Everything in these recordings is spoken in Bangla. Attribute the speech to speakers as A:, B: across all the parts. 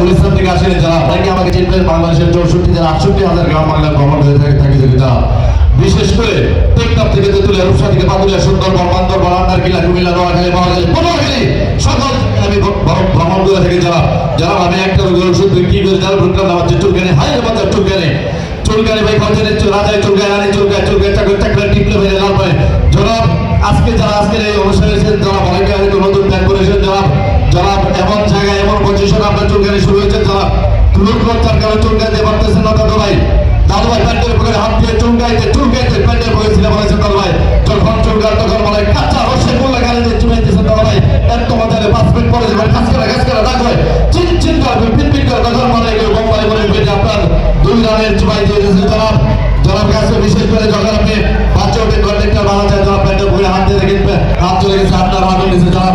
A: গুলিস্তান থেকে আসেন যারা। অনেকে আমাকে চিনবেন বাংলাদেশের চৌষট্টি জেলা আটষট্টি হাজার গ্রাম বাংলা ভ্রমণ করে থাকে থাকে যারা বিশেষ করে টেকনাফ থেকে তেতুলিয়া, রূপসা থেকে পাতুলিয়া সুন্দরবন, বান্দরবন আন্ডার কিলা, কুমিল্লা, নোয়াখালী, মহাখালী, পটুয়াখালী সকল আমি ভ্রমণ করে থাকি যারা যারা আমি একটা রোগের ওষুধ কি করে যারা প্রোগ্রাম হচ্ছে চুলকানি হাই বাজার চুলকানি চুলকানি ভাই রাজায় চুলকায় রানী চুলকায় চুলকায় চাকর চাকর টিপলে ভাই লাল ভাই জনাব, আজকে যারা আজকের এই অনুষ্ঠানে যারা অনেকে পজিশন আপনার চুলকানি শুরু হয়েছে যারা লোক খরচার কারণে চুলকাইতে পারতেছেন না দাদু ভাই। দাদু ভাই প্যান্টের পকেটে হাত দিয়ে চুলকাইতে চুলকাইতে প্যান্টের পকেটে ছিল বলেছে দাদু ভাই। যখন চুলকার তখন বলে, কাঁচা রসে বললে গাড়ি দিয়ে চুলাইতেছে দাদু ভাই। এত মাথায় পাঁচ মিনিট পরে যাবেন কাজ করে কাজ করে দাদু ভাই চিন চিন করবে পিট পিট করে তখন মনে হয় বোম্বাই মনে পেটে আপনার দুই রানের চুপাই দিয়ে দিয়েছে জনাব জনাব কাছে বিশেষ করে যখন আপনি বাচ্চা ওঠে কন্ট্রাক্টর বানা যায় জনাব প্যান্টের পকেটে হাত দিয়ে দেখেন হাত চলে গেছে আপনার হাত নিচে জনাব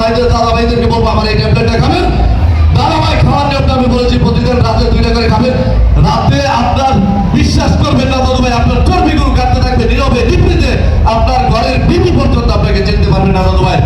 A: দায়িত্ব দাদা ভাইদেরকে বলব, আমার এই ট্যাবলেটটা খাবেন। ভাই খাওয়ার নিয়মটা আমি বলেছি, প্রতিদিন রাতে দুইটা করে খাবেন। রাতে আপনার বিশ্বাস করবেন না দাদু ভাই, আপনার চর্বিগুলো কাটতে থাকবে, নীরবে নিবৃতে আপনার ঘরের বিবি পর্যন্ত আপনাকে চিনতে পারবেন না দাদু ভাই।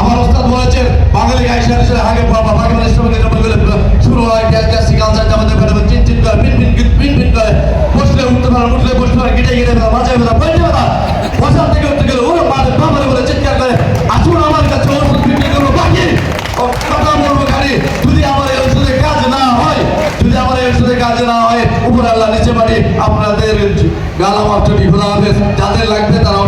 A: আমার ওস্তাদ বলেছেন, বাঙালি গাইসার হিসেবে আগে বাবা বাঙালি ইসলামের জন্য বলে শুরু হয় গ্যাস কালচার জামাতে পারে চিন চিন করে পিন পিন পিন পিন করে। বসলে উঠতে পারে উঠলে বসতে পারে গিটে গিটে মাঝে বেলা। বসার থেকে উঠতে গেলে আল্লাহ নিচে পারি আপনাদের গালামাত্র বিফলা হবে যাদের লাগবে তারা